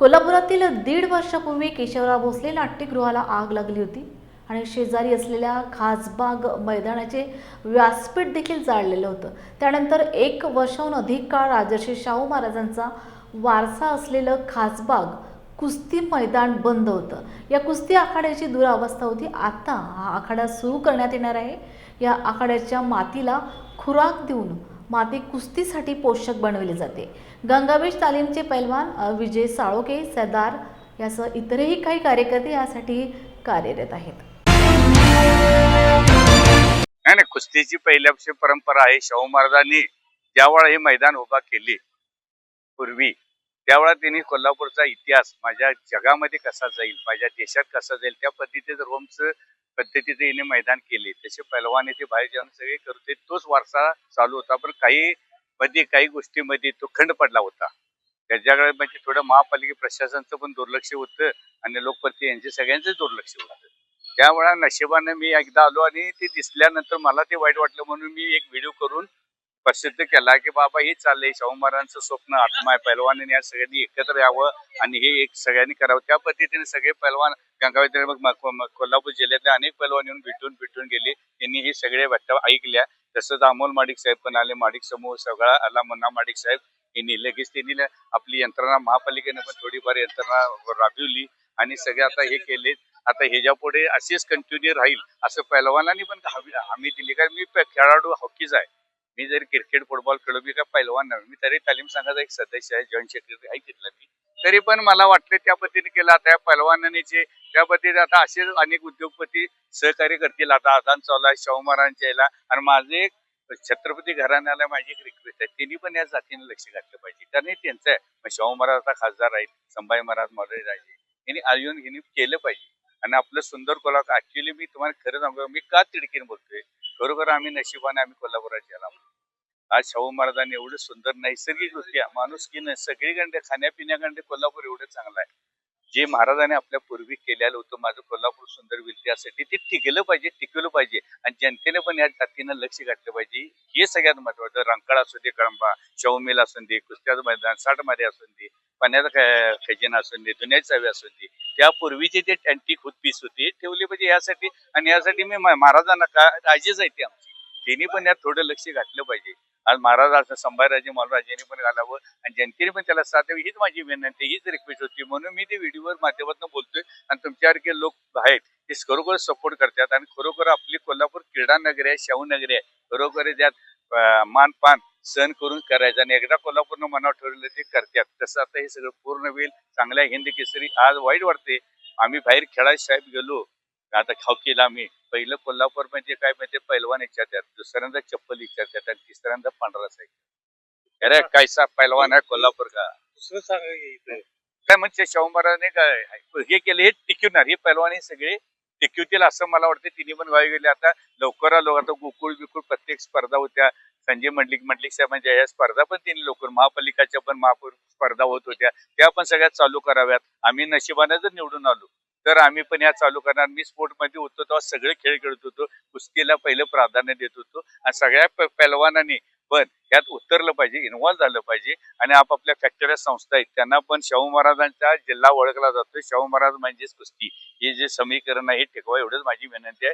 कोल्हापुरातील दीड वर्षापूर्वी केशवराव भोसले नाट्यगृहाला आग लागली होती आणि शेजारी असलेल्या खासबाग मैदानाचे व्यासपीठ देखील जाळलेलं होतं. त्यानंतर एक वर्षाहून अधिक काळ राजर्षी शाहू महाराजांचा वारसा असलेलं खासबाग कुस्ती मैदान बंद होतं. या कुस्ती आखाड्याची दुरावस्था होती. आता हा आखाडा सुरू करण्यात येणार आहे. या आखाड्याच्या मातीला खुराक देऊन माती कुस्तीसाठी पोषक बनविली जाते. गंगावेश तालीमचे पैलवान विजय साळोके सरदार यासह इतरही काही कार्यकर्ते यासाठी कार्यरत आहेत. नाही नाही कुस्तीची पहिल्यापासून परंपरा आहे शाहू महाराजांनी ज्यावेळा हे मैदान उभा केली पूर्वी त्यावेळा त्यांनी कोल्हापूरचा इतिहास माझ्या जगामध्ये कसा जाईल माझ्या देशात कसा जाईल त्या पद्धतीचं रोमचं पद्धतीचे हिने मैदान केले. तसे पैलवान ते बाहेर जाऊन सगळे करते तोच वारसा चालू होता. पण काही मध्ये काही गोष्टीमध्ये तो खंड पडला होता. त्याच्याकडे म्हणजे थोडं महापालिके प्रशासनाचं पण दुर्लक्ष होतं आणि लोकप्रती यांचे सगळ्यांचं दुर्लक्ष होतं. त्यामुळे नशिबाने मी एकदा आलो आणि ते दिसल्यानंतर मला ते वाईट वाटलं म्हणून मी एक व्हिडिओ करून प्रसिद्ध केला की बाबा हे चाललंय शाहू महाराजांचं स्वप्न आत्मा आहे पैलवानांनी या सगळ्यांनी एकत्र यावं आणि हे एक सगळ्यांनी करावं. त्या पद्धतीने सगळे पैलवान गंगावेद्र मग कोल्हापूर जिल्ह्यातले अनेक पैलवान येऊन भेटून भेटून गेले. त्यांनी हे सगळे वाटतं ऐकल्या. तसंच अमोल माडिक साहेब पण आले. माडिक समूह सगळा आला. मुन्ना माडिक साहेब यांनी लगेच त्यांनी आपली यंत्रणा महापालिकेने पण थोडीफार यंत्रणा राबविली आणि सगळे आता हे केले आता ह्याच्या पुढे असेच कंटिन्यू राहील असं पैलवानांनी पण हमी दिली. कारण मी खेळाडू हॉकीचा आहे. मी जरी क्रिकेट फुटबॉल खेळू मी काय पैलवान नव्हे मी तरी तालीम संघाचा एक सदस्य आहे जॉईंट सेक्रेटरी आहे तिथला मी. तरी पण मला वाटलं त्या पद्धतीने केलं. आता या पैलवानांचे त्या पद्धतीने आता असेच अनेक उद्योगपती सहकार्य करतील. आता आदान चालू आहे शाहू महाराजांच्या याला. आणि माझे एक छत्रपती घराण्याला माझी एक रिक्वेस्ट आहे. त्यांनी पण या जातीने लक्ष घातलं पाहिजे. कारण हे त्यांचं आहे. शाहू महाराज आता खासदार आहेत संभाजी महाराज मदर राहिले यांनी अजून घेणे केलं पाहिजे. आणि आपलं सुंदर कोल्हापूर ऍक्च्युली मी तुम्हाला खरं सांगतो मी का तिडकीने बोलतोय? खरोखर आम्ही नशिबाने आम्ही कोल्हापुरात यायला आज शाहू महाराजांनी एवढं सुंदर नैसर्गिक दृष्ट्या माणुसकीनं सगळीकडे खाण्यापिण्याकडे कोल्हापूर एवढं चांगलं आहे. जे महाराजांनी आपल्या पूर्वी केलेलं होतं माझं कोल्हापूर सुंदर होईल त्यासाठी ते टिकलं पाहिजे टिकवलं पाहिजे. आणि जनतेने पण या जातीनं लक्ष घातलं पाहिजे. हे सगळ्यात महत्वाचं रंकाळ असू दे कळंबा शाहू मिल असू दे कुस्त्याचं मैदान साठमध्ये असू दे पाण्याचा खजिना असू दे दुनियाची चावी असू दे त्यापूर्वीचे जे अँटिक होत होती ठेवली पाहिजे यासाठी. आणि यासाठी मी महाराजांना का राजेच आहे ते आमची. त्यांनी पण यात थोडं लक्ष घातलं पाहिजे. आज महाराज असं संभाजीराजे महाराजांनी पण घालावं आणि जनतेने पण त्याला साथ द्यावी हीच माझी विनंती हीच रिक्वेस्ट होती. म्हणून मी ते व्हिडिओवर माध्यमातून बोलतोय आणि तुमच्यासारखे लोक आहेत ते खरोखर सपोर्ट करतात आणि खरोखर आपली कोल्हापूर क्रीडा नगरी आहे शाहू नगरी आहे. खरोखर त्यात मानपान मान पान करून करायचं आणि एकदा कोल्हापूरनं मनावर ठरवलं ते करतात. तसं आता हे सगळं पूर्ण होईल. चांगल्या हिंद केसरी आज वाईट वाटते. आम्ही बाहेर खेळायला साहेब गेलो. आता हॉकीला आम्ही? पहिलं कोल्हापूर म्हणजे काय म्हणजे पैलवान विचारतात. दुसऱ्यांदा चप्पल विचारतात आणि तिसऱ्यांदा पांढरा साहेब अरे कैसा पैलवान आहे कोल्हापूर का दुसरं सांगा. काय म्हणजे शाहू महाराजांनी काय हे केले? हे टिकवणार हे पैलवान हे सगळे टिकवतील असं मला वाटतं. तिन्ही पण वायू गेले. आता लवकर लोक आता गोकुळ बिकुळ प्रत्येक स्पर्धा होत्या. संजय मंडलिक मंडलिक साहेबांच्या या स्पर्धा पण तिने लवकर महापालिकाच्या पण महापौर स्पर्धा होत होत्या. त्या पण सगळ्या चालू कराव्यात. आम्ही नशिबाने जर निवडून आलो तर आम्ही पण या चालू करणार मी स्पोर्टमध्ये होतो तेव्हा सगळे खेळ खेळत होतो कुस्तीला पहिलं प्राधान्य देत होतो. आणि सगळ्या प- पैलवानांनी पण यात उतरलं पाहिजे इन्व्हॉल्व्ह झालं पाहिजे. आणि आपापल्या फॅक्टऱ्या संस्था आहेत त्यांना पण शाहू महाराजांचा जिल्हा ओळखला जातो. शाहू महाराज म्हणजेच कुस्ती. हे जे समीकरण आहे हे टिकवा एवढंच माझी विनंती आहे.